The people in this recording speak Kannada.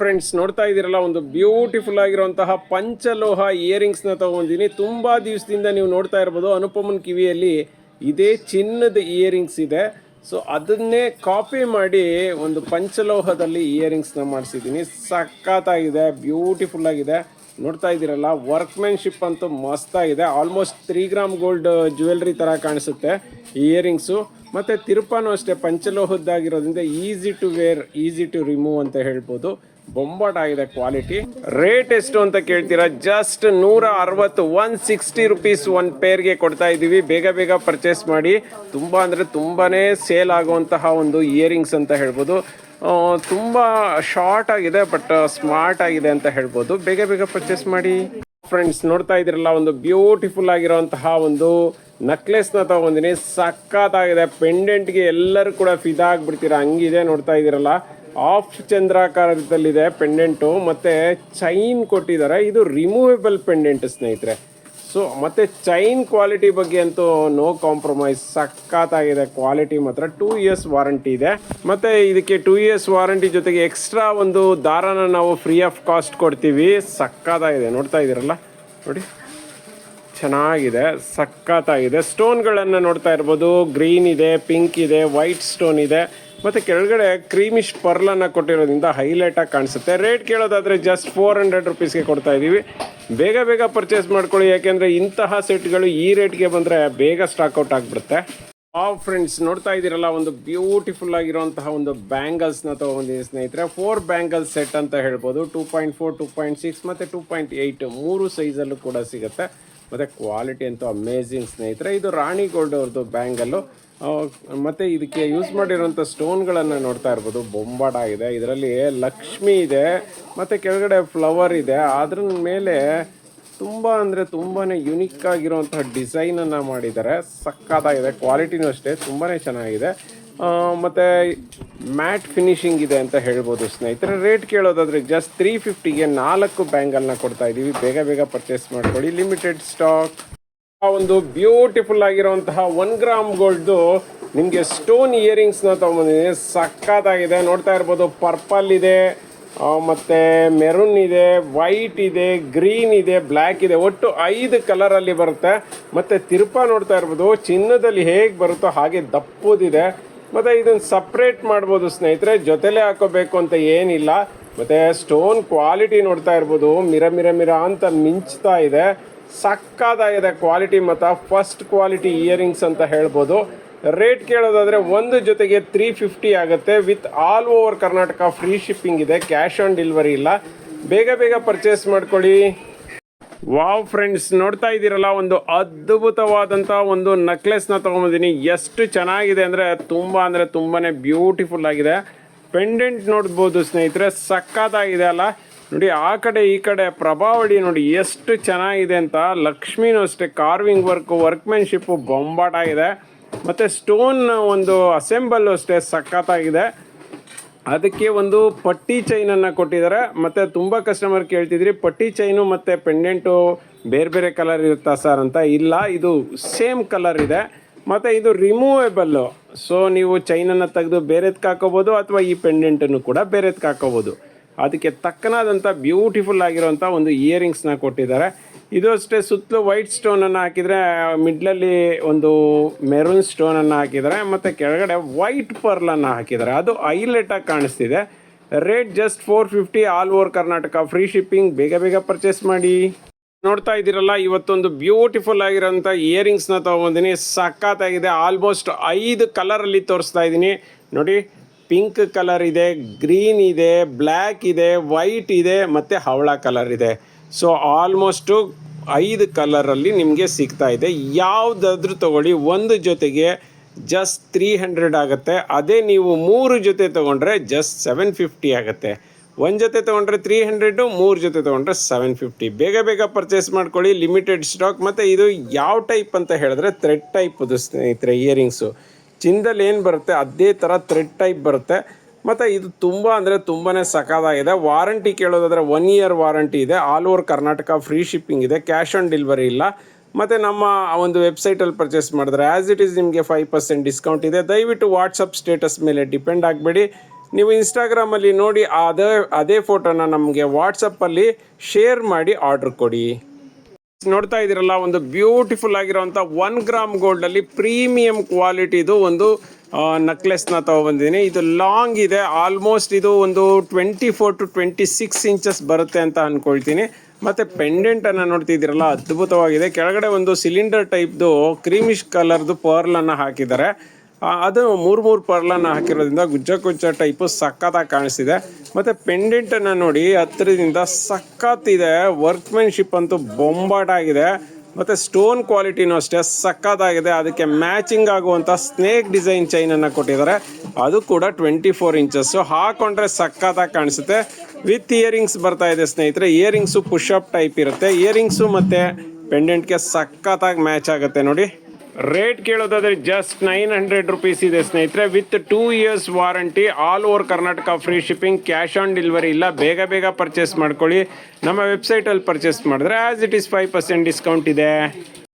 ಫ್ರೆಂಡ್ಸ್ ನೋಡ್ತಾ ಇದ್ದೀರಲ್ಲ, ಒಂದು ಬ್ಯೂಟಿಫುಲ್ ಆಗಿರುವಂತಹ ಪಂಚಲೋಹ ಇಯರಿಂಗ್ಸ್ನ ತಗೊಂಡಿನಿ ತುಂಬ ದಿವಸದಿಂದ ನೀವು ನೋಡ್ತಾ ಇರ್ಬೋದು. ಅನುಪಮನ್ ಕಿವಿಯಲ್ಲಿ ಇದೇ ಚಿನ್ನದ ಇಯರಿಂಗ್ಸ್ ಇದೆ. ಸೊ ಅದನ್ನೇ ಕಾಪಿ ಮಾಡಿ ಒಂದು ಪಂಚಲೋಹದಲ್ಲಿ ಇಯರಿಂಗ್ಸ್ನ ಮಾಡಿಸಿದ್ದೀನಿ. ಸಖತ್ತಾಗಿದೆ ಬ್ಯೂಟಿಫುಲ್ ಆಗಿದೆ. ನೋಡ್ತಾ ಇದ್ದೀರಲ್ಲ ವರ್ಕ್ಮೆನ್ಶಿಪ್ ಅಂತೂ ಮಸ್ತಾಗಿದೆ almost three gram gold jewellery ಥರ ಕಾಣಿಸುತ್ತೆ ಇಯರಿಂಗ್ಸು ಮತ್ತು ತಿರುಪಾನು ಅಷ್ಟೇ, ಪಂಚಲೋಹದ್ದಾಗಿರೋದ್ರಿಂದ easy to wear easy to remove ಅಂತ ಹೇಳ್ಬೋದು. ಬೊಂಬಾಟ್ ಆಗಿದೆ ಕ್ವಾಲಿಟಿ ರೇಟ್ ಎಷ್ಟು ಅಂತ ಕೇಳ್ತೀರಾ? ಜಸ್ಟ್ ನೂರ ಅರವತ್ತು ಒನ್ ಸಿಕ್ಸ್ಟಿ ರುಪೀಸ್ ಒನ್ ಪೇರ್ಗೆ ಕೊಡ್ತಾ ಇದ್ದೀವಿ. ಬೇಗ ಬೇಗ ಪರ್ಚೇಸ್ ಮಾಡಿ. ತುಂಬ ಅಂದರೆ ತುಂಬಾ ಸೇಲ್ ಆಗುವಂತಹ ಒಂದು ಇಯರಿಂಗ್ಸ್ ಅಂತ ಹೇಳ್ಬೋದು. ತುಂಬ ಶಾರ್ಟ್ ಆಗಿದೆ ಬಟ್ ಸ್ಮಾರ್ಟ್ ಆಗಿದೆ ಅಂತ ಹೇಳ್ಬೋದು. ಬೇಗ ಬೇಗ ಪರ್ಚೇಸ್ ಮಾಡಿ. ಫ್ರೆಂಡ್ಸ್ ನೋಡ್ತಾ ಇದ್ದೀರಲ್ಲ, ಒಂದು ಬ್ಯೂಟಿಫುಲ್ ಆಗಿರುವಂತಹ ಒಂದು ನಕ್ಲೆಸ್ನ ತಗೊಂಡಿನಿ. ಸಖತ್ತಾಗಿದೆ. ಪೆಂಡೆಂಟ್ಗೆ ಎಲ್ಲರೂ ಕೂಡ ಫಿದಾ ಆಗ್ಬಿಡ್ತೀರಾ? ಹಂಗಿದೆ, ನೋಡ್ತಾ ಇದ್ದೀರಲ್ಲ. ಆಫ್ ಚಂದ್ರಾಕಾರದಲ್ಲಿದೆ ಪೆಂಡೆಂಟು. ಮತ್ತು ಚೈನ್ ಕೊಟ್ಟಿದ್ದಾರೆ. ಇದು ರಿಮೂವೇಬಲ್ ಪೆಂಡೆಂಟ್ ಸ್ನೇಹಿತರೆ. ಸೊ ಮತ್ತು ಚೈನ್ ಕ್ವಾಲಿಟಿ ಬಗ್ಗೆ ಅಂತೂ ನೋ ಕಾಂಪ್ರಮೈಸ್ ಸಖತ್ತಾಗಿದೆ ಕ್ವಾಲಿಟಿ ಮಾತ್ರ. ಟೂ ಇಯರ್ಸ್ ವಾರಂಟಿ ಇದೆ. ಮತ್ತು ಇದಕ್ಕೆ ಟೂ ಇಯರ್ಸ್ ವಾರಂಟಿ ಜೊತೆಗೆ ಎಕ್ಸ್ಟ್ರಾ ಒಂದು ದಾರನ ನಾವು ಫ್ರೀ ಆಫ್ ಕಾಸ್ಟ್ ಕೊಡ್ತೀವಿ. ಸಖತ್ತಾಗಿದೆ. ನೋಡ್ತಾ ಇದ್ದೀರಲ್ಲ? ನೋಡಿ. ಚೆನ್ನಾಗಿದೆ. ಸಖತ್ತಾಗಿದೆ. ಸ್ಟೋನ್ಗಳನ್ನು ನೋಡ್ತಾ ಇರ್ಬೋದು. ಗ್ರೀನ್ ಇದೆ ಪಿಂಕ್ ಇದೆ ವೈಟ್ ಸ್ಟೋನ್ ಇದೆ. ಮತ್ತು ಕೆಳಗಡೆ ಕ್ರೀಮಿಶ್ ಪರ್ಲನ್ನು ಕೊಟ್ಟಿರೋದ್ರಿಂದ ಹೈಲೈಟಾಗಿ ಕಾಣಿಸುತ್ತೆ. ರೇಟ್ ಕೇಳೋದಾದರೆ ಜಸ್ಟ್ ಫೋರ್ ಹಂಡ್ರೆಡ್ ರುಪೀಸ್ಗೆ ಕೊಡ್ತಾ ಇದ್ದೀವಿ ಬೇಗ ಬೇಗ ಪರ್ಚೇಸ್ ಮಾಡ್ಕೊಳ್ಳಿ, ಯಾಕೆಂದರೆ ಇಂತಹ ಸೆಟ್ಗಳು ಈ ರೇಟ್ಗೆ ಬಂದರೆ ಬೇಗ ಸ್ಟಾಕ್ ಔಟ್ ಆಗಿಬಿಡುತ್ತೆ. ಆ ಫ್ರೆಂಡ್ಸ್ ನೋಡ್ತಾ ಇದ್ದೀರಲ್ಲ, ಒಂದು ಬ್ಯೂಟಿಫುಲ್ ಆಗಿರುವಂತಹ ಒಂದು ಬ್ಯಾಂಗಲ್ಸ್ನ ತೊಗೊಂಡಿದ್ದೀನಿ ಸ್ನೇಹಿತರೆ ಫೋರ್ ಬ್ಯಾಂಗಲ್ಸ್ ಸೆಟ್ ಅಂತ ಹೇಳ್ಬೋದು. Two point four two point six ಮತ್ತು ಟೂ ಪಾಯಿಂಟ್ ಏಯ್ಟ್ ಮೂರು ಸೈಜಲ್ಲೂ ಕೂಡ ಸಿಗುತ್ತೆ. ಮತ್ತು ಕ್ವಾಲಿಟಿ ಅಂತೂ ಅಮೇಝಿಂಗ್ ಸ್ನೇಹಿತರೆ. ಇದು ರಾಣಿ ಗೋಲ್ಡ್ ಅವ್ರದ್ದು ಬ್ಯಾಂಗಲ್ಲು ಮತ್ತು ಇದಕ್ಕೆ ಯೂಸ್ ಮಾಡಿರೋಂಥ ಸ್ಟೋನ್ಗಳನ್ನು ನೋಡ್ತಾ ಇರ್ಬೋದು. ಬೊಂಬಾಡ ಇದೆ. ಇದರಲ್ಲಿ ಲಕ್ಷ್ಮಿ ಇದೆ. ಮತ್ತು ಕೆಳಗಡೆ ಫ್ಲವರ್ ಇದೆ. ಅದ್ರ ಮೇಲೆ ತುಂಬ ಅಂದರೆ ತುಂಬಾ ಯುನಿಕ್ ಆಗಿರುವಂತಹ ಡಿಸೈನನ್ನು ಮಾಡಿದ್ದಾರೆ. ಸಕ್ಕತ್ತಾಗಿದೆ ಕ್ವಾಲಿಟಿನೂ ಅಷ್ಟೇ. ತುಂಬಾ ಚೆನ್ನಾಗಿದೆ. ಮತ್ತೆ ಮ್ಯಾಟ್ ಫಿನಿಶಿಂಗ್ ಇದೆ ಅಂತ ಹೇಳ್ಬೋದು ಸ್ನೇಹಿತರೆ. ರೇಟ್ ಕೇಳೋದಾದ್ರೆ ಜಸ್ಟ್ ತ್ರೀ ಫಿಫ್ಟಿಗೆ ನಾಲ್ಕು ಬ್ಯಾಂಗಲ್ನ ಕೊಡ್ತಾ ಇದ್ದೀವಿ ಬೇಗ ಬೇಗ ಪರ್ಚೇಸ್ ಮಾಡ್ಕೊಳ್ಳಿ. ಲಿಮಿಟೆಡ್ ಸ್ಟಾಕ್ ಒಂದು ಬ್ಯೂಟಿಫುಲ್ ಆಗಿರುವಂತಹ ಒನ್ ಗ್ರಾಮ್ ಗೋಲ್ಡ್ ನಿಮಗೆ ಸ್ಟೋನ್ ಇಯರಿಂಗ್ಸ್ನ ತಗೊಂಡಿದ್ದೀನಿ ಸಕ್ಕತ್ತಾಗಿದೆ ನೋಡ್ತಾ ಇರ್ಬೋದು ಪರ್ಪಲ್ ಇದೆ ಮತ್ತೆ ಮೆರೂನ್ ಇದೆ ವೈಟ್ ಇದೆ ಗ್ರೀನ್ ಇದೆ ಬ್ಲ್ಯಾಕ್ ಇದೆ. ಒಟ್ಟು ಐದು ಕಲರಲ್ಲಿ ಬರುತ್ತೆ. ಮತ್ತೆ ತಿರುಪ ನೋಡ್ತಾ ಇರ್ಬೋದು, ಚಿನ್ನದಲ್ಲಿ ಹೇಗೆ ಬರುತ್ತೋ ಹಾಗೆ ದಪ್ಪದಿದೆ. ಮತ್ತೆ ಇದನ್ನ ಸಪ್ರೇಟ್ ಮಾಡ್ಬೋದು ಸ್ನೇಹಿತರೆ. ಜೊತೆಲೆ ಹಾಕೋಬೇಕು ಅಂತ ಏನಿಲ್ಲ. ಮತ್ತೆ ಸ್ಟೋನ್ ಕ್ವಾಲಿಟಿ ನೋಡ್ತಾ ಇರ್ಬೋದು. ಮಿರ ಮಿರ ಮಿರ ಅಂತ ಮಿಂಚ್ತಾ ಇದೆ. ಸಕ್ಕತ್ತಾಗಿದೆ ಕ್ವಾಲಿಟಿ ಮತ್ತು ಫಸ್ಟ್ ಕ್ವಾಲಿಟಿ ಇಯರಿಂಗ್ಸ್ ಅಂತ ಹೇಳ್ಬೋದು. ರೇಟ್ ಕೇಳೋದಾದರೆ ಒಂದು ಜೊತೆಗೆ ತ್ರೀ ಫಿಫ್ಟಿ ಆಗುತ್ತೆ. With all over Karnataka free shipping ಇದೆ. ಕ್ಯಾಶ್ ಆನ್ ಡೆಲಿವರಿ ಇಲ್ಲ. ಬೇಗ ಬೇಗ ಪರ್ಚೇಸ್ ಮಾಡ್ಕೊಳ್ಳಿ. ವಾವ್ ಫ್ರೆಂಡ್ಸ್ ನೋಡ್ತಾ ಇದ್ದೀರಲ್ಲ, ಒಂದು ಅದ್ಭುತವಾದಂಥ ಒಂದು ನೆಕ್ಲೆಸ್ನ ತೊಗೊಂಬಂದಿನಿ. ಎಷ್ಟು ಚೆನ್ನಾಗಿದೆ ಅಂದರೆ, ತುಂಬ ಅಂದರೆ ತುಂಬಾ ಬ್ಯೂಟಿಫುಲ್ ಆಗಿದೆ. ಪೆಂಡೆಂಟ್ ನೋಡ್ಬೋದು ಸ್ನೇಹಿತರೆ, ಸಕ್ಕತ್ತಾಗಿದೆ ಅಲ್ಲ. ನೋಡಿ, ಆ ಕಡೆ ಈ ಕಡೆ ಪ್ರಭಾವಳಿ ನೋಡಿ, ಎಷ್ಟು ಚೆನ್ನಾಗಿದೆ ಅಂತ. ಲಕ್ಷ್ಮೀನೂ ಅಷ್ಟೇ ಕಾರ್ವಿಂಗ್ ವರ್ಕು ವರ್ಕ್ಮೆನ್ಶಿಪ್ಪು ಬೊಂಬಾಟಾಗಿದೆ. ಮತ್ತು ಸ್ಟೋನ್ ಒಂದು ಅಸೆಂಬಲ್ಲು ಅಷ್ಟೇ ಸಖತ್ತಾಗಿದೆ. ಅದಕ್ಕೆ ಒಂದು ಪಟ್ಟಿ ಚೈನನ್ನು ಕೊಟ್ಟಿದ್ದಾರೆ. ಮತ್ತು ತುಂಬ ಕಸ್ಟಮರ್ ಕೇಳ್ತಿದ್ರಿ, ಪಟ್ಟಿ ಚೈನು ಮತ್ತು ಪೆಂಡೆಂಟು ಬೇರೆ ಬೇರೆ ಕಲರ್ ಇರುತ್ತಾ ಸರ್ ಅಂತ? ಇಲ್ಲ, ಇದು ಸೇಮ್ ಕಲರ್ ಇದೆ. ಮತ್ತು ಇದು ರಿಮೂವೇಬಲ್ಲು ಸೊ ನೀವು ಚೈನನ್ನು ತೆಗೆದು ಬೇರೆದಕ್ಕೆ ಹಾಕೋಬೋದು ಅಥವಾ ಈ ಪೆಂಡೆಂಟನ್ನು ಕೂಡ ಬೇರೆದಕ್ಕೆ ಹಾಕೋಬೋದು. ಅದಕ್ಕೆ ತಕ್ಕನಾದಂಥ ಬ್ಯೂಟಿಫುಲ್ ಆಗಿರುವಂಥ ಒಂದು ಇಯರಿಂಗ್ಸ್ನ ಕೊಟ್ಟಿದ್ದಾರೆ. ಇದು ಅಷ್ಟೇ ಸುತ್ತಲೂ ವೈಟ್ ಸ್ಟೋನನ್ನು ಹಾಕಿದರೆ, ಮಿಡ್ಲಲ್ಲಿ ಒಂದು ಮೆರೂನ್ ಸ್ಟೋನನ್ನು ಹಾಕಿದ್ದಾರೆ, ಮತ್ತು ಕೆಳಗಡೆ ವೈಟ್ ಪರ್ಲನ್ನು ಹಾಕಿದ್ದಾರೆ. ಅದು ಹೈಲೈಟಾಗಿ ಕಾಣಿಸ್ತಿದೆ. Rate just four fifty all over Karnataka free shipping ಬೇಗ ಬೇಗ ಪರ್ಚೇಸ್ ಮಾಡಿ. ನೋಡ್ತಾ ಇದ್ದೀರಲ್ಲ, ಇವತ್ತೊಂದು ಬ್ಯೂಟಿಫುಲ್ ಆಗಿರೋಂಥ ಇಯರಿಂಗ್ಸ್ನ ತೊಗೊಂಡಿನಿ ಸಖತ್ತಾಗಿದೆ. ಆಲ್ಮೋಸ್ಟ್ ಐದು ಕಲರಲ್ಲಿ ತೋರಿಸ್ತಾ ಇದ್ದೀನಿ. ನೋಡಿ ಪಿಂಕ್ ಕಲರ್ ಇದೆ, ಗ್ರೀನ್ ಇದೆ ಬ್ಲ್ಯಾಕ್ ಇದೆ, ವೈಟ್ ಇದೆ, ಮತ್ತು ಹವಳ ಕಲರ್ ಇದೆ. ಸೊ ಆಲ್ಮೋಸ್ಟು ಐದು ಕಲರಲ್ಲಿ ನಿಮಗೆ ಸಿಗ್ತಾ ಇದೆ. ಯಾವುದಾದ್ರೂ ತಗೊಳ್ಳಿ, ಒಂದು ಜೊತೆಗೆ ಜಸ್ಟ್ ತ್ರೀ ಹಂಡ್ರೆಡ್ ಆಗುತ್ತೆ. ಅದೇ ನೀವು ಮೂರು ಜೊತೆ ತೊಗೊಂಡ್ರೆ ಜಸ್ಟ್ ಸೆವೆನ್ ಫಿಫ್ಟಿ ಆಗುತ್ತೆ. ಒಂದು ಜೊತೆ ತೊಗೊಂಡ್ರೆ ತ್ರೀ ಹಂಡ್ರೆಡು ಮೂರು ಜೊತೆ ತೊಗೊಂಡ್ರೆ ಸೆವೆನ್ ಫಿಫ್ಟಿ ಬೇಗ ಬೇಗ ಪರ್ಚೇಸ್ ಮಾಡ್ಕೊಳ್ಳಿ ಲಿಮಿಟೆಡ್ ಸ್ಟಾಕ್ ಮತ್ತು ಇದು ಯಾವ ಟೈಪ್ ಅಂತ ಹೇಳಿದ್ರೆ ಥ್ರೆಡ್ ಟೈಪ್ದು ಸ್ನೇಹಿತರೆ ಇಯರಿಂಗ್ಸು ಚಿನ್ನದಲ್ಲಿ ಏನು ಬರುತ್ತೆ? ಅದೇ ಥರ ಥ್ರೆಡ್ ಟೈಪ್ ಬರುತ್ತೆ. ಮತ್ತು ಇದು ತುಂಬ ಅಂದರೆ ತುಂಬಾ ಸಖತ್ತಾಗಿದೆ. ವಾರಂಟಿ ಕೇಳೋದಾದರೆ ಒನ್ ಇಯರ್ ವಾರಂಟಿ ಇದೆ. All over Karnataka free shipping ಇದೆ. ಕ್ಯಾಶ್ ಆನ್ ಡೆಲಿವರಿ ಇಲ್ಲ. ಮತ್ತು ನಮ್ಮ ಒಂದು ವೆಬ್ಸೈಟಲ್ಲಿ ಪರ್ಚೇಸ್ ಮಾಡಿದ್ರೆ ಆ್ಯಸ್ ಇಟ್ ಈಸ್ ನಿಮಗೆ ಫೈವ್ ಪರ್ಸೆಂಟ್ ಡಿಸ್ಕೌಂಟ್ ಇದೆ. ದಯವಿಟ್ಟು ವಾಟ್ಸಪ್ ಸ್ಟೇಟಸ್ ಮೇಲೆ ಡಿಪೆಂಡ್ ಆಗಬೇಡಿ. ನೀವು ಇನ್ಸ್ಟಾಗ್ರಾಮಲ್ಲಿ ನೋಡಿ ಅದೇ ಅದೇ ಫೋಟೋನ ನಮಗೆ ವಾಟ್ಸಪ್ಪಲ್ಲಿ ಶೇರ್ ಮಾಡಿ ಆರ್ಡ್ರ್ ಕೊಡಿ. ನೋಡ್ತಾ ಇದ್ದೀರಲ್ಲ ಒಂದು ಬ್ಯೂಟಿಫುಲ್ ಆಗಿರುವಂಥ ಒನ್ ಗ್ರಾಮ್ ಗೋಲ್ಡ್ ಅಲ್ಲಿ ಪ್ರೀಮಿಯಂ ಕ್ವಾಲಿಟಿದು ಒಂದು ನಕ್ಲೆಸ್ನ ತೊಗೊಬಂದಿದ್ದೀನಿ. ಇದು ಲಾಂಗ್ ಇದೆ ಆಲ್ಮೋಸ್ಟ್ ಇದು ಒಂದು twenty four to twenty six inches ಬರುತ್ತೆ ಅಂತ ಅಂದ್ಕೊಳ್ತೀನಿ ಮತ್ತು ಪೆಂಡೆಂಟನ್ನು ನೋಡ್ತಿದ್ದೀರಲ್ಲ ಅದ್ಭುತವಾಗಿದೆ. ಕೆಳಗಡೆ ಒಂದು ಸಿಲಿಂಡರ್ ಟೈಪ್ದು ಕ್ರೀಮಿಶ್ ಕಲರ್ದು ಪರ್ಲನ್ನು ಹಾಕಿದ್ದಾರೆ. ಆ, ಅದು ಮೂರು ಮೂರು ಪರ್ಲನ್ನು ಹಾಕಿರೋದ್ರಿಂದ ಗುಜ್ಜ ಗುಜ್ಜ ಟೈಪು ಸಖತ್ತಾಗಿ ಕಾಣಿಸ್ತಿದೆ. ಮತ್ತು ಪೆಂಡೆಂಟನ್ನು ನೋಡಿ ಹತ್ತಿರದಿಂದ ಸಖತ್ತಿದೆ. ವರ್ಕ್ಮೆನ್ಶಿಪ್ ಅಂತೂ ಬೊಂಬಾಟಾಗಿದೆ. ಮತ್ತು ಸ್ಟೋನ್ ಕ್ವಾಲಿಟಿನೂ ಅಷ್ಟೇ ಸಖತ್ತಾಗಿದೆ. ಅದಕ್ಕೆ ಮ್ಯಾಚಿಂಗ್ ಆಗುವಂಥ ಸ್ನೇಕ್ ಡಿಸೈನ್ ಚೈನನ್ನು ಕೊಟ್ಟಿದ್ದಾರೆ. ಅದು ಕೂಡ ಟ್ವೆಂಟಿ ಫೋರ್ ಇಂಚಸ್ಸು ಹಾಕೊಂಡ್ರೆ ಸಖತ್ತಾಗಿ ಕಾಣಿಸುತ್ತೆ. ವಿತ್ ಇಯರಿಂಗ್ಸ್ ಬರ್ತಾ ಇದೆ ಸ್ನೇಹಿತರೆ. ಇಯರಿಂಗ್ಸು ಪುಷಪ್ ಟೈಪ್ ಇರುತ್ತೆ. ಇಯರಿಂಗ್ಸು ಮತ್ತು ಪೆಂಡೆಂಟ್ಗೆ ಸಖತ್ತಾಗಿ ಮ್ಯಾಚ್ ಆಗುತ್ತೆ ನೋಡಿ. ರೇಟ್ ಕೇಳೋದಾದ್ರೆ ಜಸ್ಟ್ ನೈನ್ ಹಂಡ್ರೆಡ್ ರುಪೀಸ್ ಇದೆ ಸ್ನೇಹಿತರೆ. With two years warranty all over Karnataka free shipping cash on delivery ಇಲ್ಲ. ಬೇಗ ಬೇಗ ಪರ್ಚೇಸ್ ಮಾಡ್ಕೊಳ್ಳಿ. ನಮ್ಮ ವೆಬ್ಸೈಟಲ್ಲಿ ಪರ್ಚೇಸ್ ಮಾಡಿದ್ರೆ as it is five percent discount ಇದೆ.